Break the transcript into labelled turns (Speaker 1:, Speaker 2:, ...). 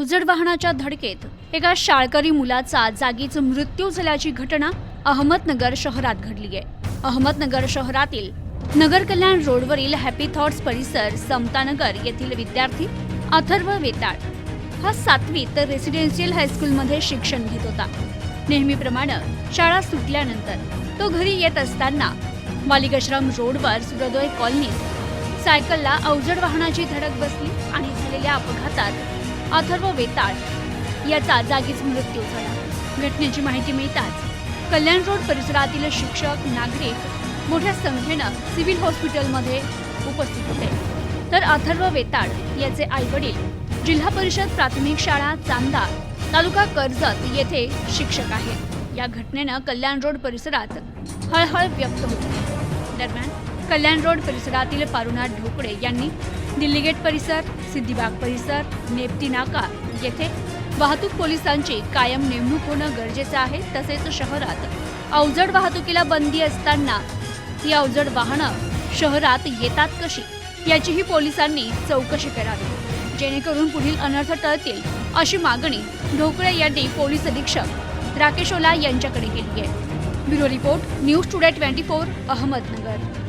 Speaker 1: अवजड वाहनाच्या धडकेत एका शाळकरी मुलाचा जागीच मृत्यू झाल्याची घटना अहमदनगर शहरात घडली आहे. अहमदनगर शहरातील नगर कल्याण रोडवरील हॅपी थॉट्स परिसर समतानगर येथील विद्यार्थी अथर्व वेताळ हा सातवीत रेसिडेन्शियल हायस्कूलमध्ये शिक्षण घेत होता. नेहमीप्रमाणे शाळा सुटल्यानंतर तो घरी येत असताना मालिकाश्रम रोडवर सूर्योदय कॉलनीत सायकलला अवजड वाहनाची धडक बसली आणि झालेल्या अपघातात अथर्व वेताळ याचा जागीच मृत्यू झाला. घटनेची माहिती मिळताच कल्याण रोड परिसरातील शिक्षक नागरिक मोठ्या संख्येनं सिव्हिल हॉस्पिटलमध्ये उपस्थित होते. तर अथर्व वेताळ याचे आईवडील जिल्हा परिषद प्राथमिक शाळा चांदा तालुका कर्जत येथे शिक्षक आहेत. या घटनेनं कल्याण रोड परिसरात हळहळ व्यक्त होत. आहे दरम्यान कल्याण रोड परिसरातील पारुनाथ ढोकळे यांनी दिल्ली गेट परिसर सिद्धिबाग परिसर नेपटी नाका येथे वाहतूक पोलिसांची कायम नेमणूक होणं गरजेचं आहे. तसेच शहरात अवजड वाहतुकीला बंदी असताना ही अवजड वाहनं शहरात येतात कशी याचीही पोलिसांनी चौकशी करावी. जेणेकरून पुढील अनर्थ टळतील अशी मागणी ढोकळे यांनी पोलीस अधीक्षक राकेश ओला यांच्याकडे केली आहे. Bureau report news today twenty four Ahmednagar.